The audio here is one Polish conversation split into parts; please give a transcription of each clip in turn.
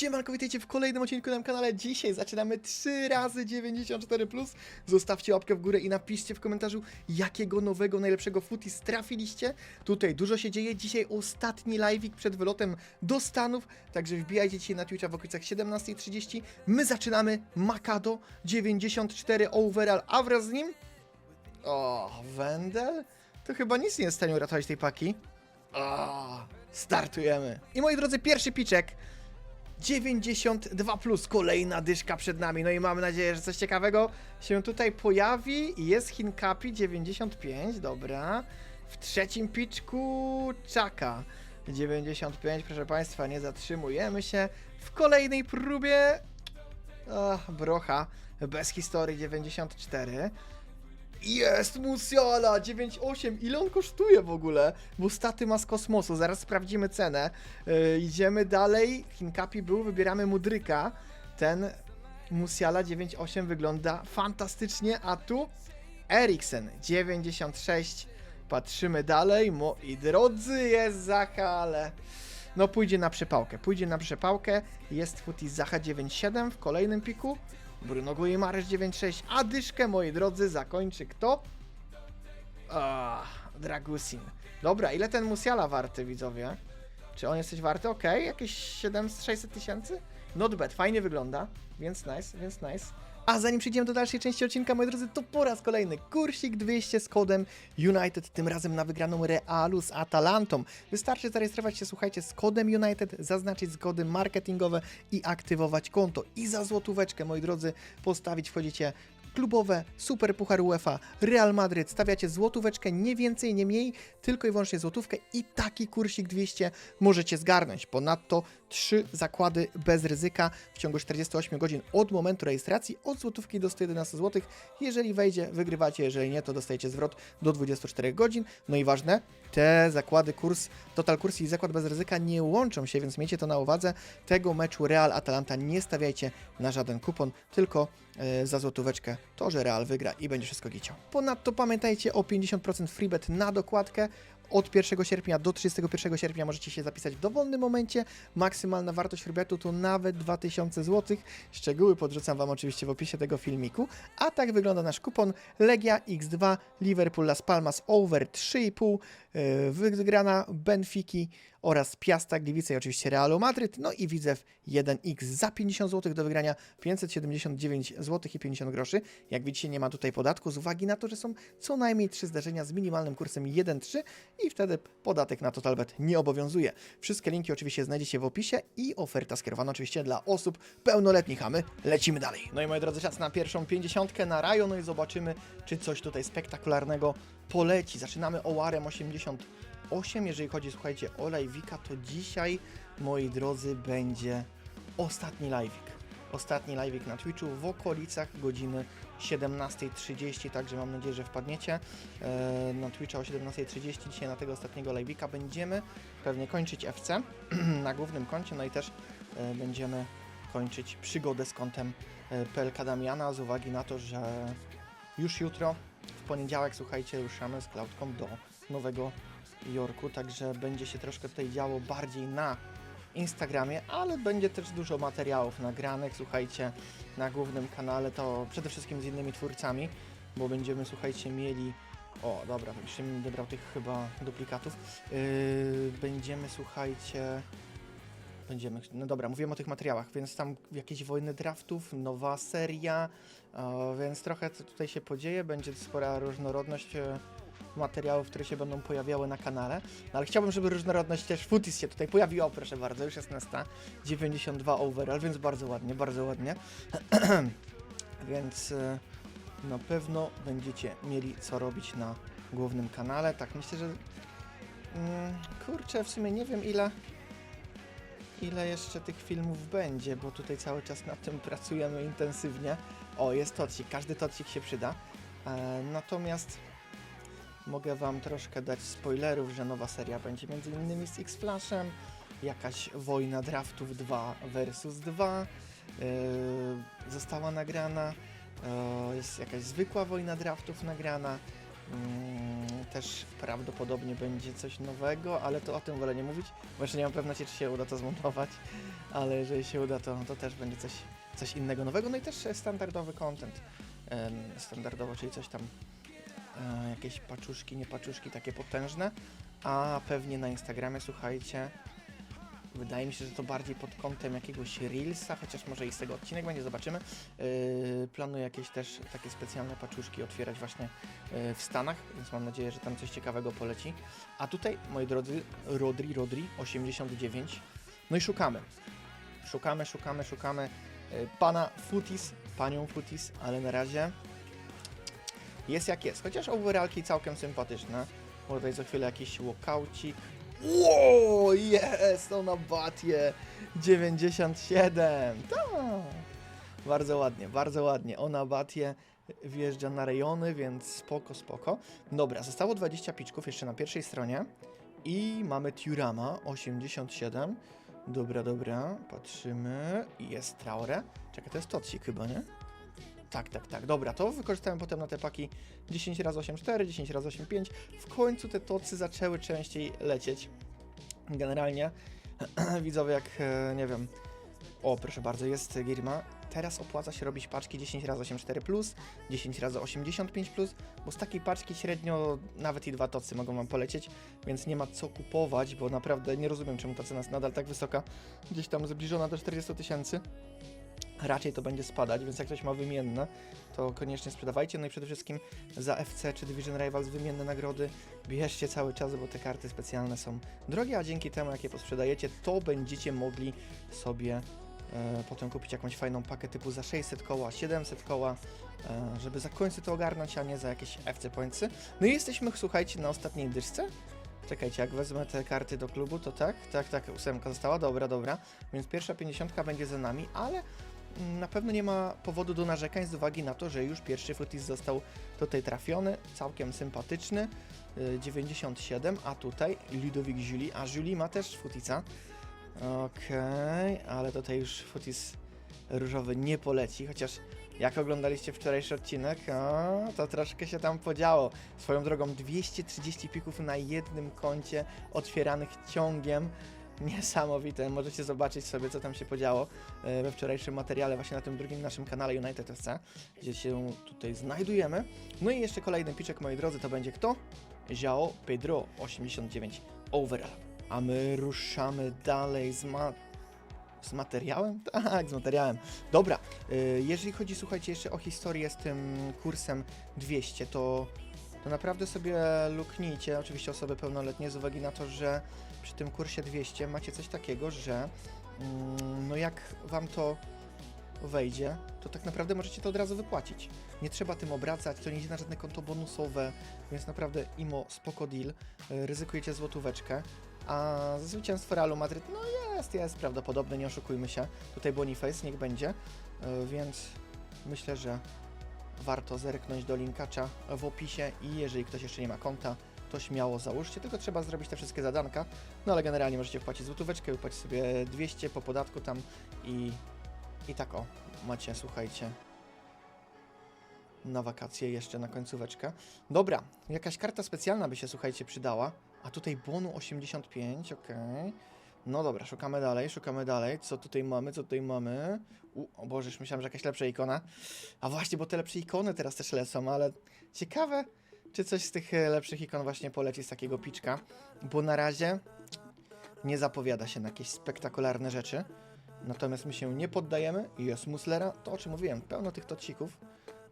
Siemanko, witajcie w kolejnym odcinku na kanale. Dzisiaj zaczynamy 3 razy 94 Zostawcie łapkę w górę i napiszcie w komentarzu, jakiego nowego, najlepszego footies trafiliście. Tutaj dużo się dzieje. Dzisiaj ostatni live'ik przed wylotem do Stanów, także wbijajcie dzisiaj na Twitcha w okolicach 17.30. My zaczynamy Makado 94 overall, a wraz z nim... O, Wendel? To chyba nic nie jest w stanie uratować tej paki. O, startujemy. I moi drodzy, pierwszy piczek. 92 plus, kolejna dyszka przed nami. No i mamy nadzieję, że coś ciekawego się tutaj pojawi. Jest Hinkapi 95, dobra. W trzecim piczku Czaka 95, proszę Państwa, nie zatrzymujemy się. W kolejnej próbie Ach, brocha, bez historii 94. Jest Musiala 9,8. Ile on kosztuje w ogóle? Bo staty ma z kosmosu. Zaraz sprawdzimy cenę. Yy, idziemy dalej. Hinkapi był, wybieramy Mudryka. Ten Musiala 9,8 wygląda fantastycznie, a tu Eriksen 96. Patrzymy dalej. Moi drodzy, jest Zacha, ale no pójdzie na przepałkę. Pójdzie na przepałkę. Jest Futi Zacha 9,7 w kolejnym piku. Bruno Guimaraes 9,6. A dyszkę, moi drodzy, zakończy kto? Ah, Dragusin. Dobra, ile ten Musiala warty, widzowie? Czy on jest coś warty? Okej, jakieś 700, 600 tysięcy? Not bad, fajnie wygląda, więc nice, więc nice. A zanim przejdziemy do dalszej części odcinka, moi drodzy, to po raz kolejny kursik 200 z kodem United, tym razem na wygraną Realu z Atalantą. Wystarczy zarejestrować się, słuchajcie, z kodem United, zaznaczyć zgody marketingowe i aktywować konto. I za złotóweczkę, moi drodzy, postawić wchodzicie klubowe, super puchar UEFA, Real Madryt, stawiacie złotóweczkę, nie więcej, nie mniej, tylko i wyłącznie złotówkę i taki kursik 200 możecie zgarnąć. Ponadto trzy zakłady bez ryzyka w ciągu 48 godzin od momentu rejestracji, od złotówki do 111 zł. Jeżeli wejdzie, wygrywacie, jeżeli nie, to dostajecie zwrot do 24 godzin. No i ważne, te zakłady, kurs, total kurs i zakład bez ryzyka nie łączą się, więc miejcie to na uwadze. Tego meczu Real Atalanta nie stawiajcie na żaden kupon, tylko e, za złotóweczkę to, że Real wygra i będzie wszystko giciał. Ponadto pamiętajcie o 50% freebet na dokładkę. Od 1 sierpnia do 31 sierpnia możecie się zapisać w dowolnym momencie. Maksymalna wartość freebetu to nawet 2000 zł. Szczegóły podrzucam Wam oczywiście w opisie tego filmiku. A tak wygląda nasz kupon Legia X2 Liverpool Las Palmas over 3,5 yy, wygrana Benfiki oraz Piasta Gliwice i oczywiście Realu Madryt. No i Widzew 1x za 50 zł do wygrania 579 zł i 50 groszy. Jak widzicie nie ma tutaj podatku z uwagi na to, że są co najmniej 3 zdarzenia z minimalnym kursem 1,3 i wtedy podatek na TotalBet nie obowiązuje. Wszystkie linki oczywiście znajdziecie w opisie i oferta skierowana oczywiście dla osób pełnoletnich, a my lecimy dalej. No i moi drodzy, czas na pierwszą 50 na Rajo, no i zobaczymy, czy coś tutaj spektakularnego poleci. Zaczynamy Owarem 88, jeżeli chodzi, słuchajcie, o live'ika, to dzisiaj, moi drodzy, będzie ostatni live'ik. Ostatni live'ik na Twitchu w okolicach godziny 17.30, także mam nadzieję, że wpadniecie e, na Twitcha o 17.30. Dzisiaj na tego ostatniego live'ika będziemy pewnie kończyć FC na głównym koncie, no i też e, będziemy kończyć przygodę z kontem e, PLK Damiana z uwagi na to, że już jutro, w poniedziałek, słuchajcie, ruszamy z Cloudcom do Nowego Jorku, także będzie się troszkę tutaj działo bardziej na Instagramie, ale będzie też dużo materiałów nagranych, słuchajcie, na głównym kanale, to przede wszystkim z innymi twórcami, bo będziemy, słuchajcie, mieli o, dobra, jeszcze mi nie brał tych chyba duplikatów. Yy, będziemy, słuchajcie, będziemy, no dobra, mówiłem o tych materiałach, więc tam jakieś wojny draftów, nowa seria, e, więc trochę tutaj się podzieje, będzie spora różnorodność e, materiałów, które się będą pojawiały na kanale, no ale chciałbym, żeby różnorodność też Footies się tutaj pojawiła, proszę bardzo, już jest nasta 92 overall, więc bardzo ładnie, bardzo ładnie, więc e, na pewno będziecie mieli co robić na głównym kanale, tak myślę, że mm, kurczę, w sumie nie wiem ile ile jeszcze tych filmów będzie, bo tutaj cały czas nad tym pracujemy intensywnie. O, jest tocik, każdy tocik się przyda. E, natomiast mogę Wam troszkę dać spoilerów, że nowa seria będzie innymi z X-Flashem, jakaś wojna draftów 2 versus 2 e, została nagrana, e, jest jakaś zwykła wojna draftów nagrana, też prawdopodobnie będzie coś nowego, ale to o tym wolę nie mówić, bo jeszcze nie mam pewności, czy się uda to zmontować, ale jeżeli się uda, to, to też będzie coś, coś innego nowego, no i też standardowy content, standardowo, czyli coś tam, e, jakieś paczuszki, nie paczuszki takie potężne, a pewnie na Instagramie, słuchajcie, wydaje mi się, że to bardziej pod kątem jakiegoś Reelsa, chociaż może i z tego odcinek będzie, zobaczymy. Yy, planuję jakieś też takie specjalne paczuszki otwierać właśnie yy, w Stanach, więc mam nadzieję, że tam coś ciekawego poleci. A tutaj, moi drodzy, Rodri, Rodri, 89. No i szukamy. Szukamy, szukamy, szukamy yy, pana Futis, panią Futis, ale na razie jest jak jest. Chociaż overallki całkiem sympatyczne. Bo tutaj za chwilę jakiś walkaucik. Wow, jest, ona batie 97, tak. Bardzo ładnie, bardzo ładnie. Ona batie wjeżdża na rejony, więc spoko, spoko. Dobra, zostało 20 piczków jeszcze na pierwszej stronie. I mamy Turama 87. Dobra, dobra, patrzymy. Jest Traore. Czekaj, to jest Totsik chyba, nie? Tak, tak, tak. Dobra, to wykorzystałem potem na te paki 10 razy 8,4, 10 razy 8,5. W końcu te tocy zaczęły częściej lecieć. Generalnie widzowie, jak e, nie wiem. O, proszę bardzo, jest Girma. Teraz opłaca się robić paczki 10 razy 84 plus, 10 razy 85 plus, bo z takiej paczki średnio nawet i dwa tocy mogą wam polecieć, więc nie ma co kupować, bo naprawdę nie rozumiem, czemu ta cena jest nadal tak wysoka, gdzieś tam zbliżona do 40 tysięcy raczej to będzie spadać, więc jak ktoś ma wymienne, to koniecznie sprzedawajcie. No i przede wszystkim za FC czy Division Rivals wymienne nagrody bierzcie cały czas, bo te karty specjalne są drogie, a dzięki temu jak je posprzedajecie, to będziecie mogli sobie e, potem kupić jakąś fajną pakę typu za 600 koła, 700 koła, e, żeby za końcu to ogarnąć, a nie za jakieś FC pointsy. No i jesteśmy, słuchajcie, na ostatniej dyszce. Czekajcie, jak wezmę te karty do klubu, to tak, tak, tak, ósemka została, dobra, dobra. Więc pierwsza 50 będzie za nami, ale na pewno nie ma powodu do narzekań z uwagi na to, że już pierwszy futis został tutaj trafiony, całkiem sympatyczny, y, 97, a tutaj Ludovic Julie, a Julie ma też futica. Okej, ale tutaj już futis różowy nie poleci, chociaż jak oglądaliście wczorajszy odcinek, o, to troszkę się tam podziało. Swoją drogą 230 pików na jednym koncie otwieranych ciągiem niesamowite. Możecie zobaczyć sobie, co tam się podziało e, we wczorajszym materiale, właśnie na tym drugim naszym kanale United FC, gdzie się tutaj znajdujemy. No i jeszcze kolejny piczek, moi drodzy, to będzie kto? João Pedro, 89 overall. A my ruszamy dalej z ma... Z materiałem? Tak, z materiałem. Dobra, e, jeżeli chodzi, słuchajcie, jeszcze o historię z tym kursem 200, to, to naprawdę sobie luknijcie, oczywiście osoby pełnoletnie, z uwagi na to, że przy tym kursie 200 macie coś takiego, że mm, no jak wam to wejdzie, to tak naprawdę możecie to od razu wypłacić. Nie trzeba tym obracać, to nie idzie na żadne konto bonusowe, więc naprawdę imo spoko deal, ryzykujecie złotóweczkę, a zwycięstwo Realu Madryt, no jest, jest prawdopodobne, nie oszukujmy się, tutaj Boniface, niech będzie, y, więc myślę, że warto zerknąć do linkacza w opisie i jeżeli ktoś jeszcze nie ma konta, to śmiało załóżcie, tylko trzeba zrobić te wszystkie zadanka, no ale generalnie możecie wpłacić złotóweczkę, wypłacić sobie 200 po podatku tam i, i tak o, macie, słuchajcie, na wakacje jeszcze na końcóweczkę. Dobra, jakaś karta specjalna by się, słuchajcie, przydała, a tutaj bonu 85, okej. No dobra, szukamy dalej, szukamy dalej. Co tutaj mamy, co tutaj mamy? U, o Boże, myślałem, że jakaś lepsza ikona. A właśnie, bo te lepsze ikony teraz też lecą, ale ciekawe, czy coś z tych e, lepszych ikon właśnie poleci z takiego piczka, bo na razie nie zapowiada się na jakieś spektakularne rzeczy. Natomiast my się nie poddajemy jest Muslera, to o czym mówiłem, pełno tych tocików,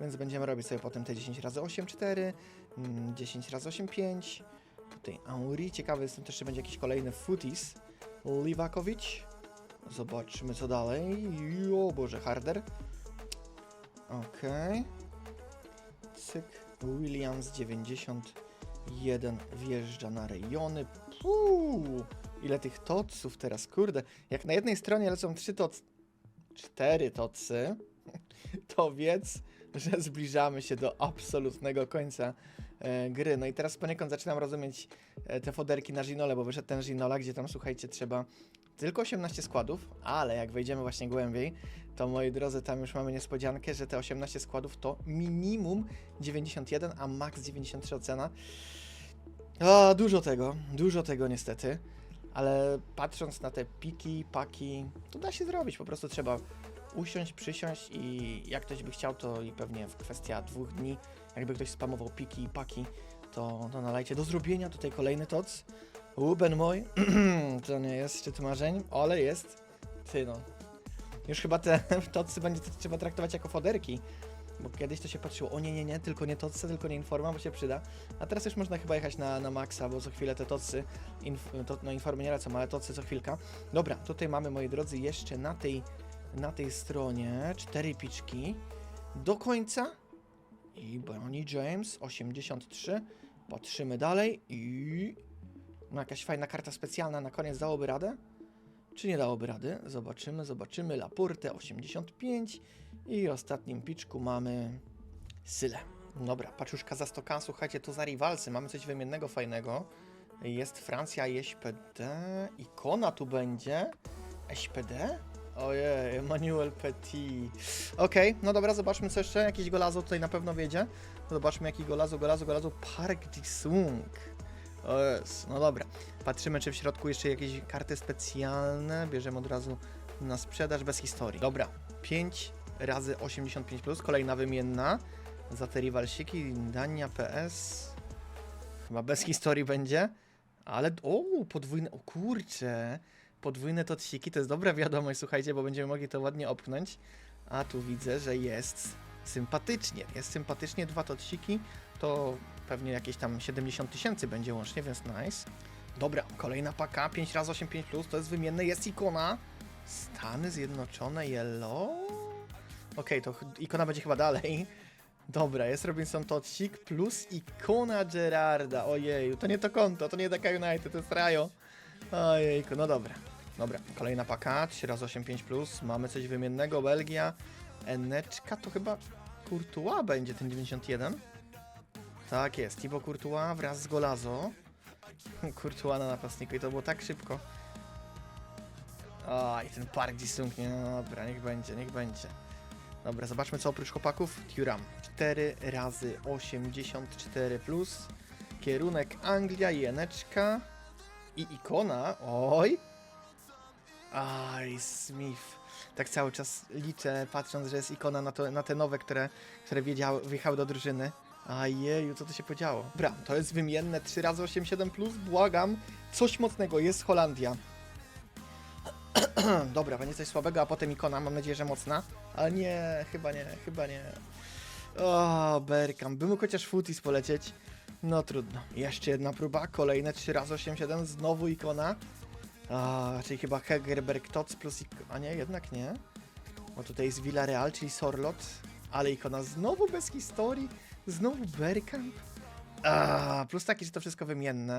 więc będziemy robić sobie potem te 10 razy 8 4, mm, 10 razy 8 5. Tutaj Auri, ciekawy jestem też, czy będzie jakiś kolejny Futis. Liwakowicz. Zobaczmy co dalej. O Boże, Harder. Okej. Cyk. Williams 91 wjeżdża na rejony. Puu, ile tych toców teraz, kurde. Jak na jednej stronie lecą trzy toc... cztery tocy, to wiedz, że zbliżamy się do absolutnego końca e, gry. No i teraz poniekąd zaczynam rozumieć e, te foderki na Ginole, bo wyszedł ten Ginola, gdzie tam, słuchajcie, trzeba tylko 18 składów, ale jak wejdziemy właśnie głębiej, to moi drodzy, tam już mamy niespodziankę, że te 18 składów to minimum 91, a max 93 ocena. O, dużo tego, dużo tego niestety, ale patrząc na te piki, paki, to da się zrobić, po prostu trzeba usiąść, przysiąść i jak ktoś by chciał, to i pewnie w kwestia dwóch dni, jakby ktoś spamował piki i paki, to, to nalajcie do zrobienia. Tutaj kolejny toc. Uben mój, to nie jest szczyt marzeń, ale jest. Ty no. Już chyba te tocy będzie trzeba traktować jako foderki. Bo kiedyś to się patrzyło, o nie, nie, nie, tylko nie tocy, tylko nie informa, bo się przyda. A teraz już można chyba jechać na, na maksa, bo co chwilę te tocy, inf, to, no informy nie lecą, ale tocy co chwilka. Dobra, tutaj mamy, moi drodzy, jeszcze na tej, na tej stronie cztery piczki do końca. I Bonnie James, 83. Patrzymy dalej i... No jakaś fajna karta specjalna na koniec dałoby radę? Czy nie dałoby rady? Zobaczymy, zobaczymy. Laporte 85 i ostatnim piczku mamy Syle. Dobra, paczuszka za 100k. Słuchajcie, to za rivalsy. Mamy coś wymiennego fajnego. Jest Francja i SPD. Ikona tu będzie. SPD? Ojej, Emmanuel Petit. Okej, no dobra, zobaczmy co jeszcze. Jakiś golazo tutaj na pewno wiedzie. Zobaczmy jaki golazo, golazo, golazo. Park Ji-sung. O jest, no dobra. Patrzymy, czy w środku jeszcze jakieś karty specjalne. Bierzemy od razu na sprzedaż bez historii. Dobra, 5 razy 85, plus, kolejna wymienna. Za te rivalsiki, Dania PS. Chyba bez historii będzie. Ale, o, podwójne, o kurcze. Podwójne totsiki, to jest dobra wiadomość, słuchajcie, bo będziemy mogli to ładnie opchnąć. A tu widzę, że jest sympatycznie. Jest sympatycznie, dwa totsiki, to pewnie jakieś tam 70 tysięcy będzie łącznie, więc nice. Dobra, kolejna paka, 5 razy 85 plus, to jest wymienne, jest ikona. Stany Zjednoczone, yellow. Okej, to ch- ikona będzie chyba dalej. Dobra, jest Robinson Totsik plus ikona Gerarda. Ojeju, to nie to konto, to nie taka United, to jest Rajo. Ojejku, no dobra. Dobra, kolejna paka, 3 razy 85 plus, mamy coś wymiennego, Belgia. Eneczka to chyba Courtois będzie ten 91. Tak jest, Thibaut Courtois wraz z Golazo. Courtois na napastniku i to było tak szybko. A i ten Park Ji-sung, nie, no dobra, niech będzie, niech będzie. Dobra, zobaczmy co oprócz chłopaków. Thuram, 4 razy 84 plus. Kierunek Anglia, Jeneczka i ikona. Oj! Aj, Smith. Tak cały czas liczę, patrząc, że jest ikona na, to, na te nowe, które, które wjechały do drużyny. Ajeju, co to się podziało? Dobra, to jest wymienne 3 razy 87 plus, błagam. Coś mocnego, jest Holandia. Dobra, będzie coś słabego, a potem ikona, mam nadzieję, że mocna. Ale nie, chyba nie, chyba nie. O, Bergkamp, by mógł chociaż Footies polecieć. No trudno. Jeszcze jedna próba, kolejne 3 razy 87 znowu ikona. A, czyli chyba Hegerberg Tots plus ik- A nie, jednak nie. Bo tutaj jest Villarreal, czyli Sorlot. Ale ikona znowu bez historii. Znowu Bergkamp. Plus taki, że to wszystko wymienne.